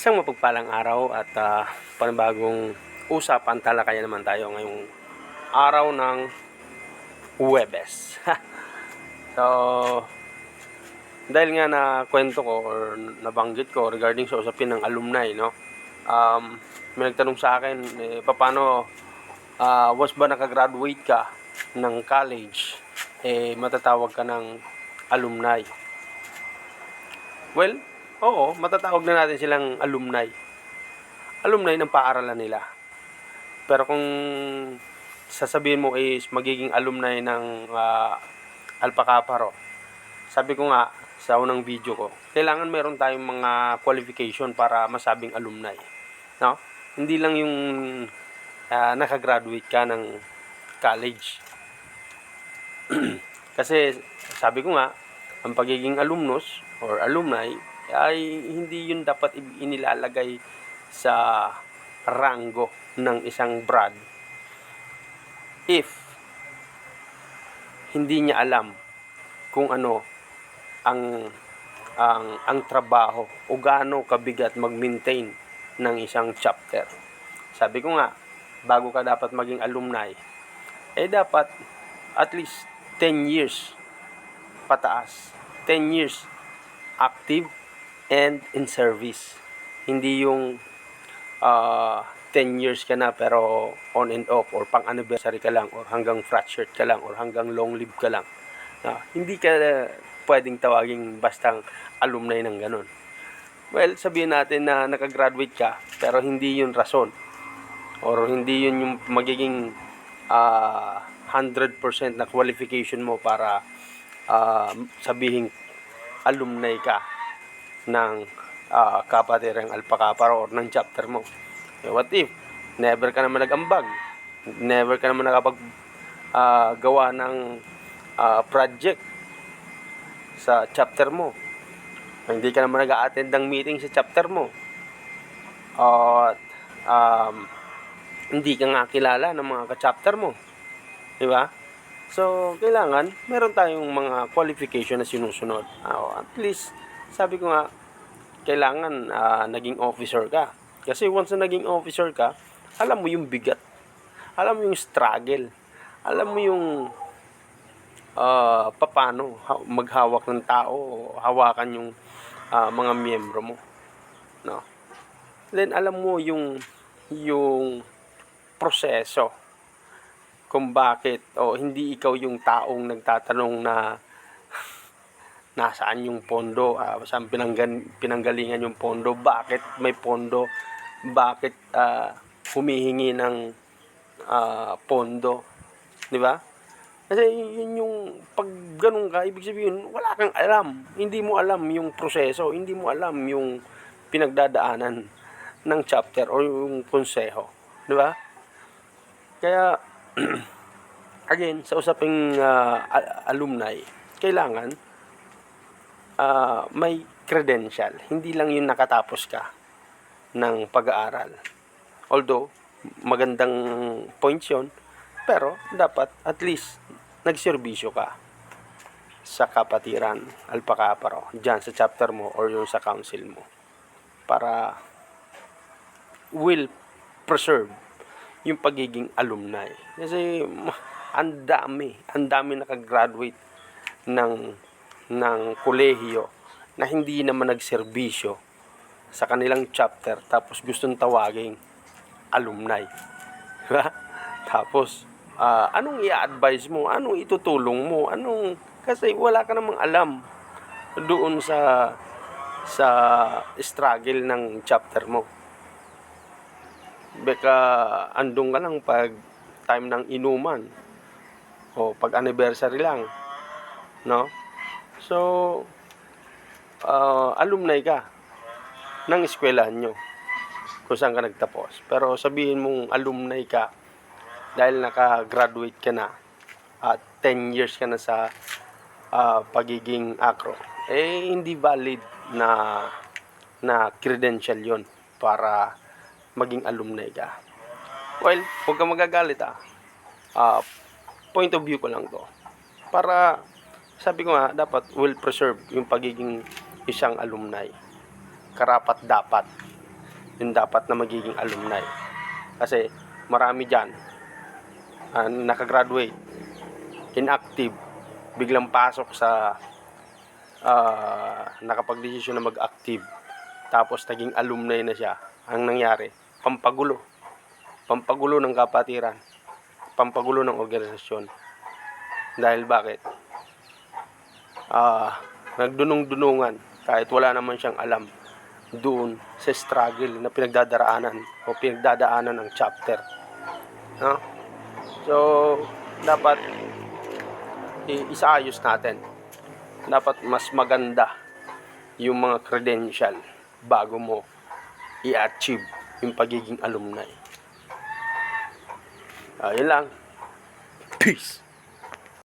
Isang mapagpalang araw at uh, panibagong usapan talakayan naman tayo ngayong araw ng Huwebes. so, dahil nga na kwento ko or nabanggit ko regarding sa usapin ng alumni, no? Um, may nagtanong sa akin, eh, paano, uh, once ba nakagraduate ka ng college, eh, matatawag ka ng alumni? Well, oo, matatawag na natin silang alumni. Alumni ng paaralan nila. Pero kung sasabihin mo is magiging alumni ng uh, Alpha Kaparo, sabi ko nga sa unang video ko, kailangan meron tayong mga qualification para masabing alumni. No? Hindi lang yung uh, nakagraduate ka ng college. Kasi sabi ko nga, ang pagiging alumnus or alumni ay hindi yun dapat inilalagay sa rango ng isang brad if hindi niya alam kung ano ang ang ang trabaho o gaano kabigat mag-maintain ng isang chapter. Sabi ko nga, bago ka dapat maging alumni, eh dapat at least 10 years pataas. 10 years active and in service. Hindi yung uh, 10 years ka na pero on and off or pang anniversary ka lang or hanggang frat shirt ka lang or hanggang long live ka lang. Uh, hindi ka pwedeng tawaging bastang alumni ng ganun. Well, sabihin natin na nakagraduate ka pero hindi yun rason or hindi yun yung magiging uh, 100% na qualification mo para uh, sabihin alumni ka ng uh, kapatirang Alpha Kappa or ng chapter mo. Eh, what if, never ka naman nag-ambag, never ka naman nakapag uh, gawa ng uh, project sa chapter mo. Hindi ka naman nag-attend ng meeting sa chapter mo. At um, hindi ka nga kilala ng mga ka-chapter mo. Di ba? So, kailangan, meron tayong mga qualification na sinusunod. Uh, at least, sabi ko nga, kailangan uh, naging officer ka. Kasi once na naging officer ka, alam mo yung bigat. Alam mo yung struggle. Alam mo yung uh, papano maghawak ng tao, hawakan yung uh, mga miyembro mo. No? Then alam mo yung yung proseso kung bakit o hindi ikaw yung taong nagtatanong na nasaan yung pondo, uh, saan pinanggan, pinanggalingan yung pondo, bakit may pondo, bakit uh, humihingi ng uh, pondo, di ba? Kasi yun yung pag ganun ka, ibig sabihin, wala kang alam. Hindi mo alam yung proseso, hindi mo alam yung pinagdadaanan ng chapter o yung konseho. Di ba? Kaya, again, sa usaping uh, alumni, kailangan uh, may credential. Hindi lang yung nakatapos ka ng pag-aaral. Although, magandang points yun, pero dapat at least nagserbisyo ka sa kapatiran, alpakaparo, dyan sa chapter mo or yung sa council mo para will preserve yung pagiging alumni. Kasi ang dami, ang dami nakagraduate ng ng kolehiyo na hindi naman nagserbisyo sa kanilang chapter tapos gustong tawaging alumni. tapos, uh, anong i-advise mo? Anong itutulong mo? Anong, kasi wala ka namang alam doon sa sa struggle ng chapter mo. Beka, andun ka lang pag time ng inuman o pag anniversary lang. No? So, uh, alumni ka ng eskwelahan nyo kung saan ka nagtapos. Pero sabihin mong alumni ka dahil naka-graduate ka na at 10 years ka na sa uh, pagiging acro, eh hindi valid na na credential yon para maging alumni ka. Well, huwag ka magagalit ah. Uh, point of view ko lang to. Para sabi ko nga, dapat will preserve yung pagiging isang alumni. Karapat dapat yung dapat na magiging alumni. Kasi marami dyan ah, nakagraduate, inactive, biglang pasok sa ah, nakapag-desisyon na mag-active, tapos naging alumni na siya. Ang nangyari, pampagulo. Pampagulo ng kapatiran. Pampagulo ng organisasyon. Dahil bakit? Ah, nagdunong-dunungan kahit wala naman siyang alam doon sa struggle na pinagdadaraanan o pinagdadaanan ng chapter. No? So, dapat isaayos natin. Dapat mas maganda yung mga credential bago mo i-achieve yung pagiging alumni. Ayun lang. Peace!